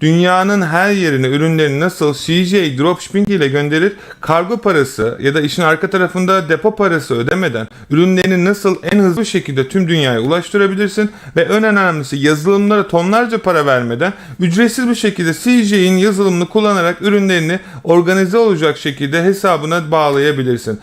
dünyanın her yerine ürünlerini nasıl CJ Dropshipping ile gönderir, kargo parası ya da işin arka tarafında depo parası ödemeden ürünlerini nasıl en hızlı şekilde tüm dünyaya ulaştırabilirsin ve en önemlisi yazılımlara tonlarca para vermeden ücretsiz bir şekilde CJ'in yazılımını kullanarak ürünlerini organize olacak şekilde hesabına bağlayabilirsin.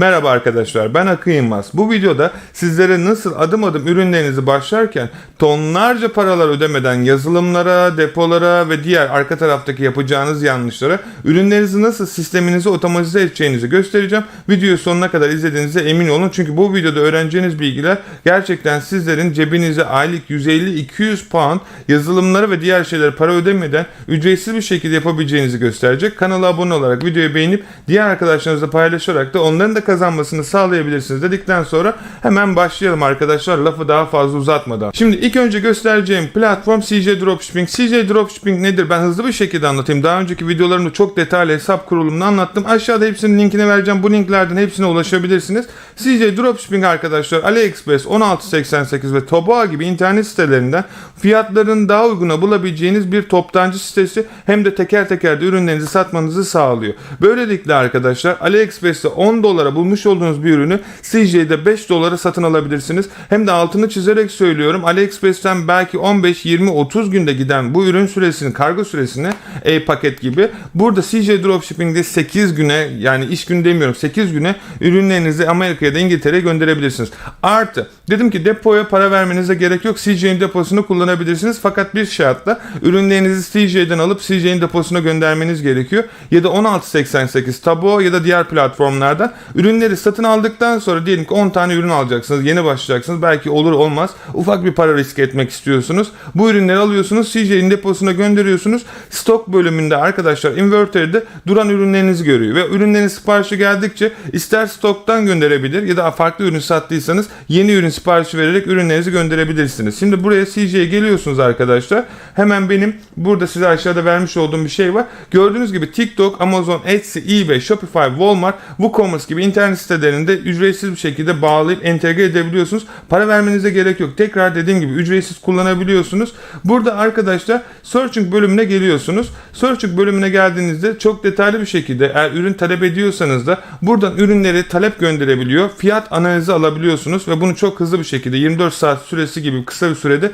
Merhaba arkadaşlar ben Akın Yılmaz. Bu videoda sizlere nasıl adım adım ürünlerinizi başlarken tonlarca paralar ödemeden yazılımlara, depolara ve diğer arka taraftaki yapacağınız yanlışlara ürünlerinizi nasıl sisteminizi otomatize edeceğinizi göstereceğim. Videoyu sonuna kadar izlediğinize emin olun. Çünkü bu videoda öğreneceğiniz bilgiler gerçekten sizlerin cebinize aylık 150-200 pound yazılımlara ve diğer şeylere para ödemeden ücretsiz bir şekilde yapabileceğinizi gösterecek. Kanala abone olarak videoyu beğenip diğer arkadaşlarınızla paylaşarak da onların da kazanmasını sağlayabilirsiniz dedikten sonra hemen başlayalım arkadaşlar lafı daha fazla uzatmadan. Şimdi ilk önce göstereceğim platform CJ Dropshipping. CJ Dropshipping nedir? Ben hızlı bir şekilde anlatayım. Daha önceki videolarımda çok detaylı hesap kurulumunu anlattım. Aşağıda hepsinin linkini vereceğim. Bu linklerden hepsine ulaşabilirsiniz. CJ Dropshipping arkadaşlar AliExpress 1688 ve Toboa gibi internet sitelerinden fiyatların daha uyguna bulabileceğiniz bir toptancı sitesi hem de teker teker de ürünlerinizi satmanızı sağlıyor. Böylelikle arkadaşlar AliExpress'te 10 dolara bulmuş olduğunuz bir ürünü CJ'de 5 dolara satın alabilirsiniz. Hem de altını çizerek söylüyorum. AliExpress'ten belki 15, 20, 30 günde giden bu ürün süresini, kargo süresini e-paket gibi burada CJ Dropshipping'de 8 güne yani iş günü demiyorum 8 güne ürünlerinizi Amerika'ya da İngiltere'ye gönderebilirsiniz. Artı dedim ki depoya para vermenize gerek yok. CJ'in deposunu kullanabilirsiniz. Fakat bir şartla ürünlerinizi CJ'den alıp CJ'in deposuna göndermeniz gerekiyor. Ya da 1688 Tabo ya da diğer platformlarda ürünleri satın aldıktan sonra diyelim ki 10 tane ürün alacaksınız. Yeni başlayacaksınız. Belki olur olmaz. Ufak bir para risk etmek istiyorsunuz. Bu ürünleri alıyorsunuz. CJ'in deposuna gönderiyorsunuz. Stok bölümünde arkadaşlar inverter'de duran ürünlerinizi görüyor. Ve ürünlerin siparişi geldikçe ister stoktan gönderebilir ya da farklı ürün sattıysanız yeni ürün siparişi vererek ürünlerinizi gönderebilirsiniz. Şimdi buraya CJ'ye geliyorsunuz arkadaşlar. Hemen benim burada size aşağıda vermiş olduğum bir şey var. Gördüğünüz gibi TikTok, Amazon, Etsy, eBay, Shopify, Walmart, WooCommerce gibi internet sitelerinde ücretsiz bir şekilde bağlayıp entegre edebiliyorsunuz. Para vermenize gerek yok. Tekrar dediğim gibi ücretsiz kullanabiliyorsunuz. Burada arkadaşlar Searching bölümüne geliyorsunuz. Searching bölümüne geldiğinizde çok detaylı bir şekilde eğer ürün talep ediyorsanız da buradan ürünleri talep gönderebiliyor. Fiyat analizi alabiliyorsunuz ve bunu çok hızlı bir şekilde 24 saat süresi gibi kısa bir sürede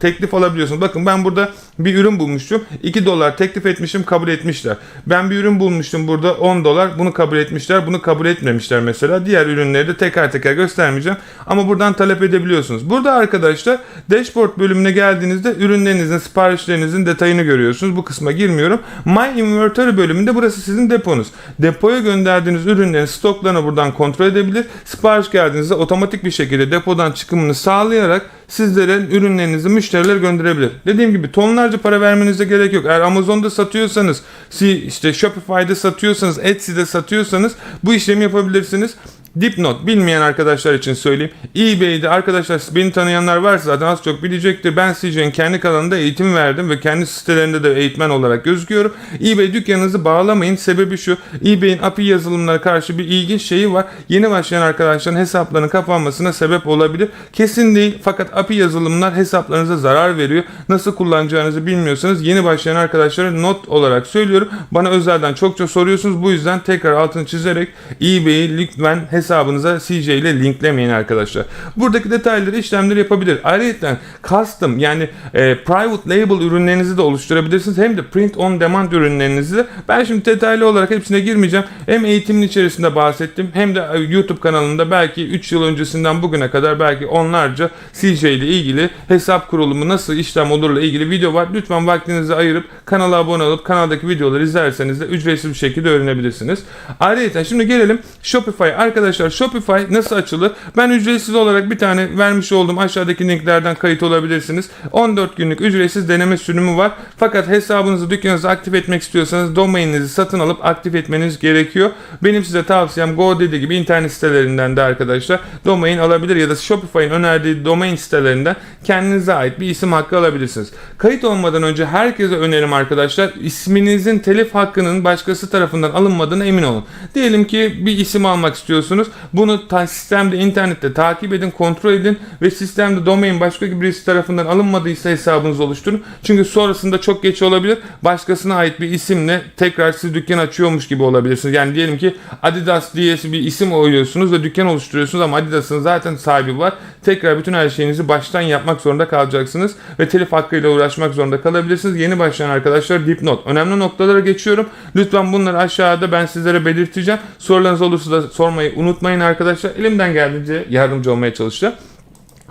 teklif alabiliyorsunuz. Bakın ben burada bir ürün bulmuştum. 2 dolar teklif etmişim kabul etmişler. Ben bir ürün bulmuştum burada 10 dolar bunu kabul etmişler. Bunu kabul etmemişler mesela. Diğer ürünleri de teker teker göstermeyeceğim. Ama buradan talep edebiliyorsunuz. Burada arkadaşlar dashboard bölümüne geldiğinizde ürünlerinizin siparişlerinizin detayını görüyorsunuz. Bu kısma girmiyorum. My Inventory bölümünde burası sizin deponuz. Depoya gönderdiğiniz ürünlerin stoklarını buradan kontrol edebilir. Sipariş geldiğinizde otomatik bir şekilde depodan çıkımını sağlayarak sizlere ürünlerinizi müşterilere gönderebilir. Dediğim gibi tonlarca para vermenize gerek yok. Eğer Amazon'da satıyorsanız, işte Shopify'da satıyorsanız, Etsy'de satıyorsanız bu işlemi yapabilirsiniz. Dipnot bilmeyen arkadaşlar için söyleyeyim. eBay'de arkadaşlar beni tanıyanlar varsa zaten az çok bilecektir. Ben CJ'nin kendi kanalında eğitim verdim ve kendi sitelerinde de eğitmen olarak gözüküyorum. eBay dükkanınızı bağlamayın. Sebebi şu. eBay'in API yazılımlara karşı bir ilginç şeyi var. Yeni başlayan arkadaşların hesaplarının kapanmasına sebep olabilir. Kesin değil fakat API yazılımlar hesaplarınıza zarar veriyor. Nasıl kullanacağınızı bilmiyorsanız yeni başlayan arkadaşlara not olarak söylüyorum. Bana özelden çokça soruyorsunuz. Bu yüzden tekrar altını çizerek eBay'i lütfen hesabınıza CJ ile linklemeyin arkadaşlar. Buradaki detayları işlemleri yapabilir. Ayrıca custom yani e, private label ürünlerinizi de oluşturabilirsiniz. Hem de print on demand ürünlerinizi de. Ben şimdi detaylı olarak hepsine girmeyeceğim. Hem eğitimin içerisinde bahsettim hem de e, YouTube kanalında belki 3 yıl öncesinden bugüne kadar belki onlarca CJ ile ilgili hesap kurulumu nasıl işlem olurla ilgili video var. Lütfen vaktinizi ayırıp kanala abone olup kanaldaki videoları izlerseniz de ücretsiz bir şekilde öğrenebilirsiniz. Ayrıca şimdi gelelim Shopify arkadaşlar arkadaşlar Shopify nasıl açılır? Ben ücretsiz olarak bir tane vermiş olduğum aşağıdaki linklerden kayıt olabilirsiniz. 14 günlük ücretsiz deneme sürümü var. Fakat hesabınızı dükkanınızı aktif etmek istiyorsanız domaininizi satın alıp aktif etmeniz gerekiyor. Benim size tavsiyem GoDaddy gibi internet sitelerinden de arkadaşlar domain alabilir ya da Shopify'ın önerdiği domain sitelerinden kendinize ait bir isim hakkı alabilirsiniz. Kayıt olmadan önce herkese önerim arkadaşlar isminizin telif hakkının başkası tarafından alınmadığına emin olun. Diyelim ki bir isim almak istiyorsunuz. Bunu ta- sistemde internette takip edin, kontrol edin ve sistemde domain başka birisi tarafından alınmadıysa hesabınızı oluşturun. Çünkü sonrasında çok geç olabilir. Başkasına ait bir isimle tekrar siz dükkan açıyormuş gibi olabilirsiniz. Yani diyelim ki Adidas diye bir isim oynuyorsunuz ve dükkan oluşturuyorsunuz ama Adidas'ın zaten sahibi var. Tekrar bütün her şeyinizi baştan yapmak zorunda kalacaksınız ve telif hakkıyla uğraşmak zorunda kalabilirsiniz. Yeni başlayan arkadaşlar dipnot. Önemli noktalara geçiyorum. Lütfen bunları aşağıda ben sizlere belirteceğim. Sorularınız olursa da sormayı unutmayın arkadaşlar. Elimden geldiğince yardımcı olmaya çalışacağım.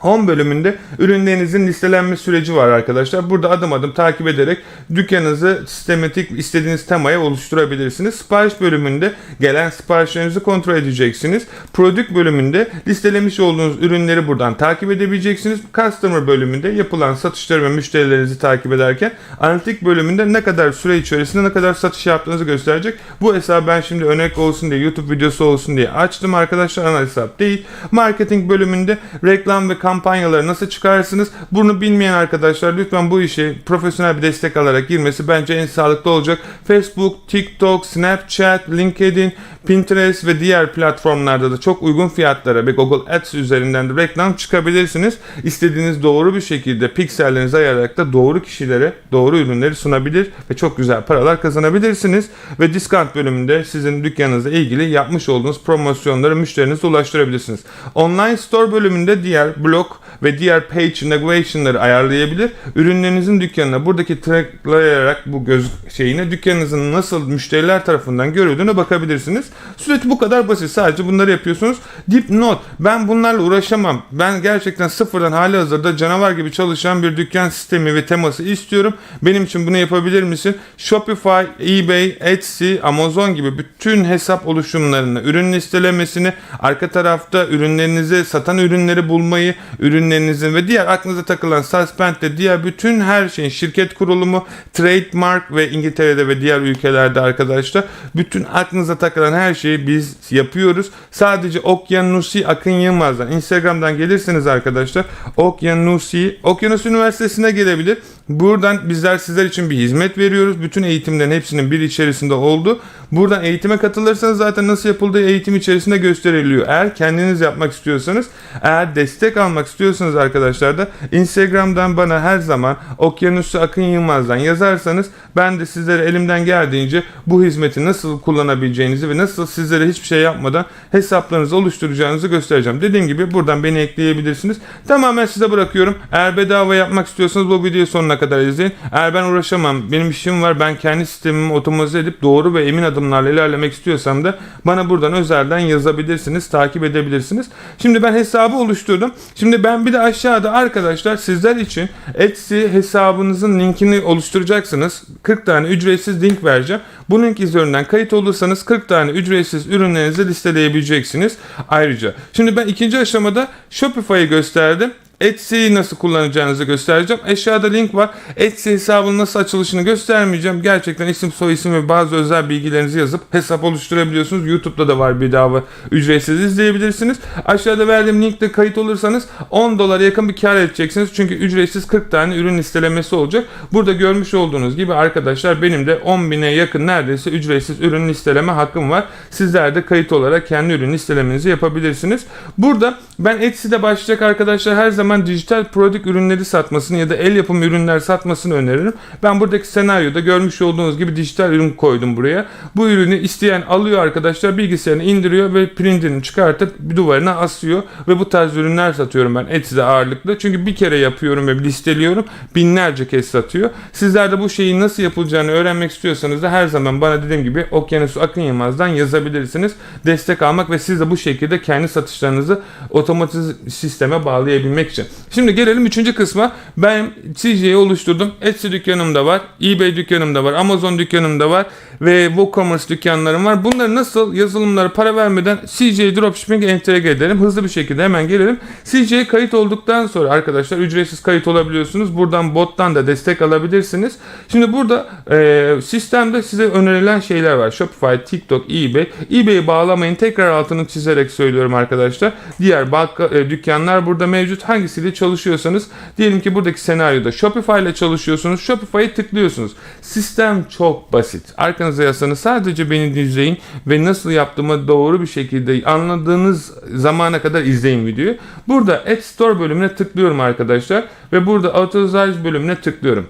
Home bölümünde ürünlerinizin listelenme süreci var arkadaşlar. Burada adım adım takip ederek dükkanınızı sistematik istediğiniz temaya oluşturabilirsiniz. Sipariş bölümünde gelen siparişlerinizi kontrol edeceksiniz. Product bölümünde listelemiş olduğunuz ürünleri buradan takip edebileceksiniz. Customer bölümünde yapılan satışları ve müşterilerinizi takip ederken analitik bölümünde ne kadar süre içerisinde ne kadar satış yaptığınızı gösterecek. Bu hesabı ben şimdi örnek olsun diye YouTube videosu olsun diye açtım arkadaşlar. Ana hesap değil. Marketing bölümünde reklam ve kampanyaları nasıl çıkarsınız? Bunu bilmeyen arkadaşlar lütfen bu işe profesyonel bir destek alarak girmesi bence en sağlıklı olacak. Facebook, TikTok, Snapchat, LinkedIn, Pinterest ve diğer platformlarda da çok uygun fiyatlara ve Google Ads üzerinden de reklam çıkabilirsiniz. İstediğiniz doğru bir şekilde piksellerinizi ayararak da doğru kişilere doğru ürünleri sunabilir ve çok güzel paralar kazanabilirsiniz. Ve discount bölümünde sizin dükkanınızla ilgili yapmış olduğunuz promosyonları müşterinize ulaştırabilirsiniz. Online store bölümünde diğer blog ve diğer page navigation'ları ayarlayabilir. Ürünlerinizin dükkanına buradaki tıklayarak bu göz şeyine dükkanınızın nasıl müşteriler tarafından görüldüğüne bakabilirsiniz. Süreç bu kadar basit. Sadece bunları yapıyorsunuz. Dipnot. Ben bunlarla uğraşamam. Ben gerçekten sıfırdan hali hazırda canavar gibi çalışan bir dükkan sistemi ve teması istiyorum. Benim için bunu yapabilir misin? Shopify, eBay, Etsy, Amazon gibi bütün hesap oluşumlarını, ürün listelemesini, arka tarafta ürünlerinizi satan ürünleri bulmayı, ürünlerinizin ve diğer aklınıza takılan suspend'de diğer bütün her şeyin şirket kurulumu, trademark ve İngiltere'de ve diğer ülkelerde arkadaşlar bütün aklınıza takılan her şeyi biz yapıyoruz. Sadece Okyanusi Akın Yılmaz'dan Instagram'dan gelirseniz arkadaşlar Okyanusi Okyanus Üniversitesi'ne gelebilir. Buradan bizler sizler için bir hizmet veriyoruz. Bütün eğitimlerin hepsinin bir içerisinde oldu. Buradan eğitime katılırsanız zaten nasıl yapıldığı eğitim içerisinde gösteriliyor. Eğer kendiniz yapmak istiyorsanız, eğer destek almak istiyorsanız arkadaşlar da Instagram'dan bana her zaman Okyanusu Akın Yılmaz'dan yazarsanız ben de sizlere elimden geldiğince bu hizmeti nasıl kullanabileceğinizi ve nasıl sizlere hiçbir şey yapmadan hesaplarınızı oluşturacağınızı göstereceğim. Dediğim gibi buradan beni ekleyebilirsiniz. Tamamen size bırakıyorum. Eğer bedava yapmak istiyorsanız bu videoyu sonuna kadar izleyin. Eğer ben uğraşamam, benim işim var, ben kendi sistemimi otomatize edip doğru ve emin adımlarla ilerlemek istiyorsam da bana buradan özelden yazabilirsiniz, takip edebilirsiniz. Şimdi ben hesabı oluşturdum. Şimdi ben bir de aşağıda arkadaşlar sizler için Etsy hesabınızın linkini oluşturacaksınız. 40 tane ücretsiz link vereceğim. Bu link üzerinden kayıt olursanız 40 tane ücretsiz ürünlerinizi listeleyebileceksiniz. Ayrıca şimdi ben ikinci aşamada Shopify'ı gösterdim. Etsy'yi nasıl kullanacağınızı göstereceğim. Aşağıda link var. Etsy hesabının nasıl açılışını göstermeyeceğim. Gerçekten isim soy isim ve bazı özel bilgilerinizi yazıp hesap oluşturabiliyorsunuz. YouTube'da da var bedava ücretsiz izleyebilirsiniz. Aşağıda verdiğim linkte kayıt olursanız 10 dolara yakın bir kar edeceksiniz. Çünkü ücretsiz 40 tane ürün listelemesi olacak. Burada görmüş olduğunuz gibi arkadaşlar benim de 10 bine yakın neredeyse ücretsiz ürün listeleme hakkım var. Sizler de kayıt olarak kendi ürün listelemenizi yapabilirsiniz. Burada ben Etsy'de başlayacak arkadaşlar her zaman dijital prodük ürünleri satmasını ya da el yapımı ürünler satmasını öneririm. Ben buradaki senaryoda görmüş olduğunuz gibi dijital ürün koydum buraya. Bu ürünü isteyen alıyor arkadaşlar bilgisayarına indiriyor ve printini çıkartıp bir duvarına asıyor ve bu tarz ürünler satıyorum ben Etsy'de ağırlıklı. Çünkü bir kere yapıyorum ve listeliyorum. Binlerce kez satıyor. Sizler de bu şeyin nasıl yapılacağını öğrenmek istiyorsanız da her zaman bana dediğim gibi Okyanus Akın Yılmaz'dan yazabilirsiniz. Destek almak ve siz de bu şekilde kendi satışlarınızı otomatik sisteme bağlayabilmek için. Şimdi gelelim üçüncü kısma. Ben CJ'yi oluşturdum. Etsy dükkanımda var. eBay dükkanımda var. Amazon dükkanımda var. ve WooCommerce dükkanlarım var. Bunları nasıl yazılımlara para vermeden CJ Dropshipping'e entegre edelim. Hızlı bir şekilde hemen gelelim. CJ kayıt olduktan sonra arkadaşlar ücretsiz kayıt olabiliyorsunuz. Buradan bottan da destek alabilirsiniz. Şimdi burada e, sistemde size önerilen şeyler var. Shopify, TikTok, eBay. eBay'i bağlamayın. Tekrar altını çizerek söylüyorum arkadaşlar. Diğer banka, e, dükkanlar burada mevcut. Hangisiyle çalışıyorsanız diyelim ki buradaki senaryoda Shopify ile çalışıyorsunuz. Shopify'ı tıklıyorsunuz. Sistem çok basit. Arkanıza yaslanın. Sadece beni izleyin ve nasıl yaptığımı doğru bir şekilde anladığınız zamana kadar izleyin videoyu. Burada App Store bölümüne tıklıyorum arkadaşlar ve burada Authorize bölümüne tıklıyorum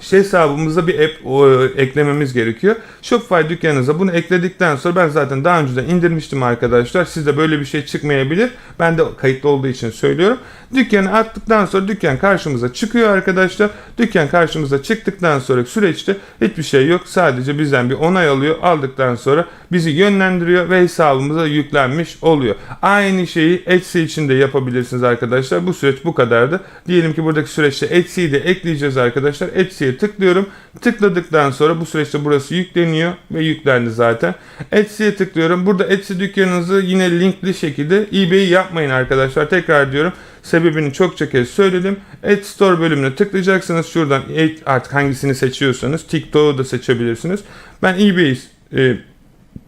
şey hesabımıza bir app o, eklememiz gerekiyor. Shopify dükkanınıza bunu ekledikten sonra ben zaten daha önceden indirmiştim arkadaşlar. Sizde böyle bir şey çıkmayabilir. Ben de kayıtlı olduğu için söylüyorum. Dükkanı attıktan sonra dükkan karşımıza çıkıyor arkadaşlar. Dükkan karşımıza çıktıktan sonra süreçte hiçbir şey yok. Sadece bizden bir onay alıyor. Aldıktan sonra bizi yönlendiriyor ve hesabımıza yüklenmiş oluyor. Aynı şeyi Etsy için de yapabilirsiniz arkadaşlar. Bu süreç bu kadardı. Diyelim ki buradaki süreçte Etsy'yi de ekleyeceğiz arkadaşlar. Etsy'ye tıklıyorum. Tıkladıktan sonra bu süreçte burası yükleniyor ve yüklendi zaten. Etsy'ye tıklıyorum. Burada Etsy dükkanınızı yine linkli şekilde eBay yapmayın arkadaşlar. Tekrar diyorum. Sebebini çokça kez söyledim. Etsy Store bölümüne tıklayacaksınız. Şuradan artık hangisini seçiyorsanız TikTok'u da seçebilirsiniz. Ben eBay'i e,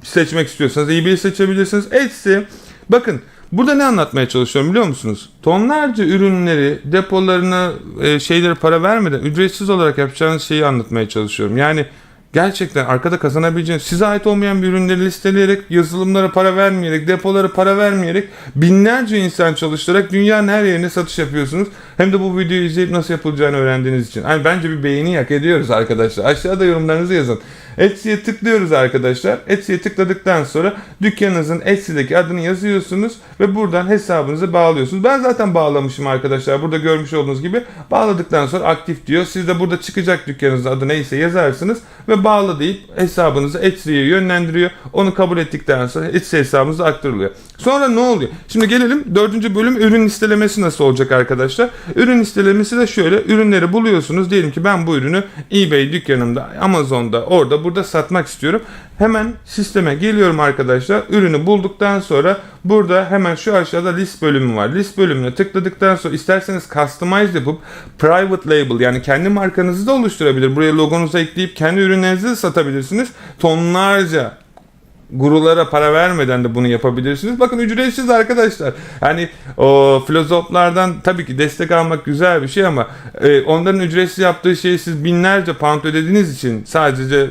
seçmek istiyorsanız eBay'i seçebilirsiniz. Etsy bakın Burada ne anlatmaya çalışıyorum biliyor musunuz? Tonlarca ürünleri, depolarına, e, şeyleri para vermeden ücretsiz olarak yapacağınız şeyi anlatmaya çalışıyorum. Yani gerçekten arkada kazanabileceğiniz, size ait olmayan bir ürünleri listeleyerek, yazılımlara para vermeyerek, depolara para vermeyerek, binlerce insan çalıştırarak dünyanın her yerine satış yapıyorsunuz. Hem de bu videoyu izleyip nasıl yapılacağını öğrendiğiniz için. Yani bence bir beğeni hak ediyoruz arkadaşlar. Aşağıda yorumlarınızı yazın. Etsy'ye tıklıyoruz arkadaşlar. Etsy'ye tıkladıktan sonra dükkanınızın Etsy'deki adını yazıyorsunuz ve buradan hesabınızı bağlıyorsunuz. Ben zaten bağlamışım arkadaşlar. Burada görmüş olduğunuz gibi bağladıktan sonra aktif diyor. Siz de burada çıkacak dükkanınızın adı neyse yazarsınız ve bağla deyip hesabınızı Etsy'ye yönlendiriyor. Onu kabul ettikten sonra Etsy hesabınıza aktarılıyor. Sonra ne oluyor? Şimdi gelelim dördüncü bölüm ürün listelemesi nasıl olacak arkadaşlar? Ürün listelemesi de şöyle. Ürünleri buluyorsunuz. Diyelim ki ben bu ürünü eBay dükkanımda, Amazon'da, orada burada satmak istiyorum. Hemen sisteme geliyorum arkadaşlar. Ürünü bulduktan sonra burada hemen şu aşağıda list bölümü var. List bölümüne tıkladıktan sonra isterseniz customize yapıp private label yani kendi markanızı da oluşturabilir. Buraya logonuzu ekleyip kendi ürünlerinizi de satabilirsiniz. Tonlarca gurulara para vermeden de bunu yapabilirsiniz. Bakın ücretsiz arkadaşlar. Yani o filozoflardan tabii ki destek almak güzel bir şey ama e, onların ücretsiz yaptığı şeyi siz binlerce pound ödediğiniz için sadece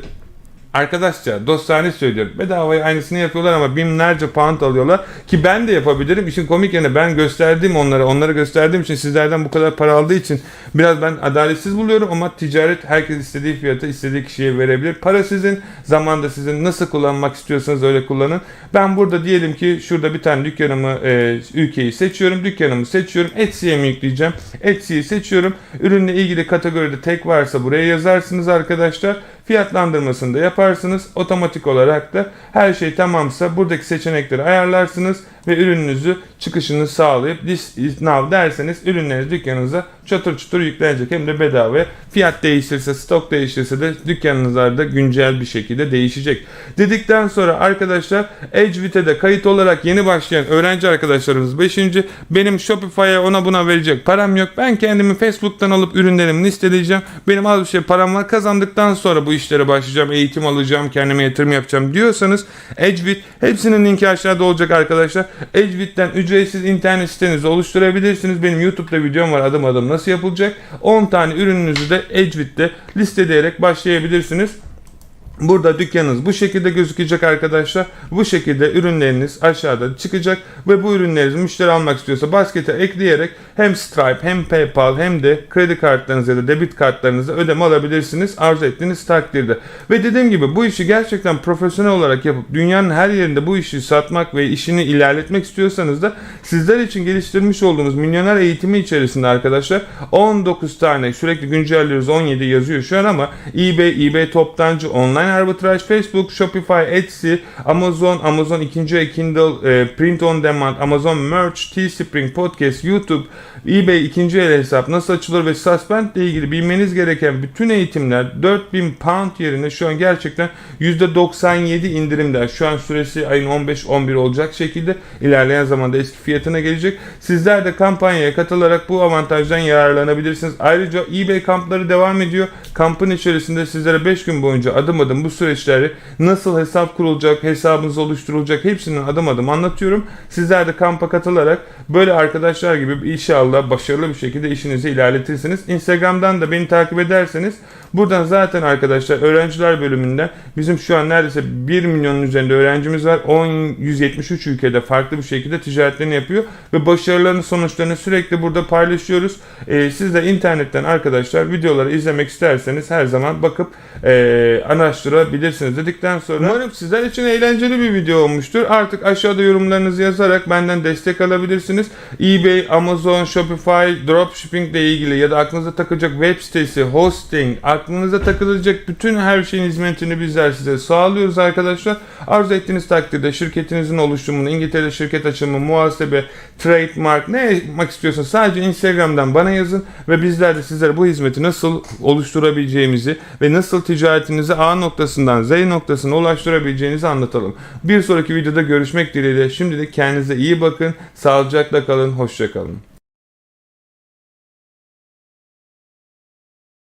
Arkadaşça dostane söylüyorum. Bedavaya aynısını yapıyorlar ama binlerce pound alıyorlar. Ki ben de yapabilirim. İşin komik yanı ben gösterdiğim onlara, onlara gösterdiğim için sizlerden bu kadar para aldığı için biraz ben adaletsiz buluyorum ama ticaret herkes istediği fiyata istediği kişiye verebilir. Para sizin, zaman da sizin. Nasıl kullanmak istiyorsanız öyle kullanın. Ben burada diyelim ki şurada bir tane dükkanımı, e, ülkeyi seçiyorum. Dükkanımı seçiyorum. Etsy'ye mi yükleyeceğim? Etsy'yi seçiyorum. Ürünle ilgili kategoride tek varsa buraya yazarsınız arkadaşlar. Fiyatlandırmasını da yaparsınız. Otomatik olarak da her şey tamamsa buradaki seçenekleri ayarlarsınız ve ürününüzü çıkışını sağlayıp is now derseniz ürünleriniz dükkanınıza çatır çutur yüklenecek hem de bedava. Fiyat değişirse, stok değişirse de dükkanınızlarda güncel bir şekilde değişecek. Dedikten sonra arkadaşlar Edgewit'e kayıt olarak yeni başlayan öğrenci arkadaşlarımız 5. Benim Shopify'a ona buna verecek param yok. Ben kendimi Facebook'tan alıp ürünlerimi listeleyeceğim. Benim az bir şey param var. Kazandıktan sonra bu işlere başlayacağım. Eğitim alacağım. Kendime yatırım yapacağım diyorsanız Edgewit hepsinin linki aşağıda olacak arkadaşlar. Edgewit'ten ücretsiz internet sitenizi oluşturabilirsiniz. Benim YouTube'da videom var adım adım nasıl yapılacak. 10 tane ürününüzü de Edgewit'te listeleyerek başlayabilirsiniz. Burada dükkanınız bu şekilde gözükecek arkadaşlar. Bu şekilde ürünleriniz aşağıda çıkacak ve bu ürünlerinizi müşteri almak istiyorsa baskete ekleyerek hem Stripe hem PayPal hem de kredi kartlarınız ya da debit kartlarınızı ödeme alabilirsiniz arzu ettiğiniz takdirde. Ve dediğim gibi bu işi gerçekten profesyonel olarak yapıp dünyanın her yerinde bu işi satmak ve işini ilerletmek istiyorsanız da sizler için geliştirmiş olduğumuz milyoner eğitimi içerisinde arkadaşlar 19 tane sürekli güncelliyoruz 17 yazıyor şu an ama eBay, eBay toptancı online Arbitrage, Facebook, Shopify, Etsy, Amazon, Amazon ikinci el Kindle, e, Print on Demand, Amazon Merch, Teespring, Podcast, YouTube, eBay ikinci el hesap nasıl açılır ve Suspend ile ilgili bilmeniz gereken bütün eğitimler 4000 pound yerine şu an gerçekten %97 indirimde. Şu an süresi ayın 15-11 olacak şekilde ilerleyen zamanda eski fiyatına gelecek. Sizler de kampanyaya katılarak bu avantajdan yararlanabilirsiniz. Ayrıca eBay kampları devam ediyor. Kampın içerisinde sizlere 5 gün boyunca adım adım bu süreçleri nasıl hesap kurulacak, hesabınız oluşturulacak hepsini adım adım anlatıyorum. Sizler de kampa katılarak böyle arkadaşlar gibi inşallah başarılı bir şekilde işinizi ilerletirsiniz. Instagram'dan da beni takip ederseniz buradan zaten arkadaşlar öğrenciler bölümünden bizim şu an neredeyse 1 milyonun üzerinde öğrencimiz var. 10 173 ülkede farklı bir şekilde ticaretlerini yapıyor ve başarılarının sonuçlarını sürekli burada paylaşıyoruz. Ee, siz de internetten arkadaşlar videoları izlemek isterseniz her zaman bakıp e, araştırabilirsiniz dedikten sonra umarım sizler için eğlenceli bir video olmuştur. Artık aşağıda yorumlarınızı yazarak benden destek alabilirsiniz. eBay, Amazon, Shopify, dropshipping ile ilgili ya da aklınıza takılacak web sitesi, hosting, aklınıza takılacak bütün her şeyin hizmetini bizler size sağlıyoruz arkadaşlar. Arzu ettiğiniz takdirde şirketinizin oluşumunu, İngiltere'de şirket açımı, muhasebe, trademark ne yapmak istiyorsanız sadece Instagram'dan bana yazın ve bizler de sizlere bu hizmeti nasıl oluşturabileceğimizi ve nasıl ticaretinizi A noktasından Z noktasına ulaştırabileceğinizi anlatalım. Bir sonraki videoda görüşmek dileğiyle. Şimdilik kendinize iyi bakın, sağlıcakla kalın, hoşça kalın.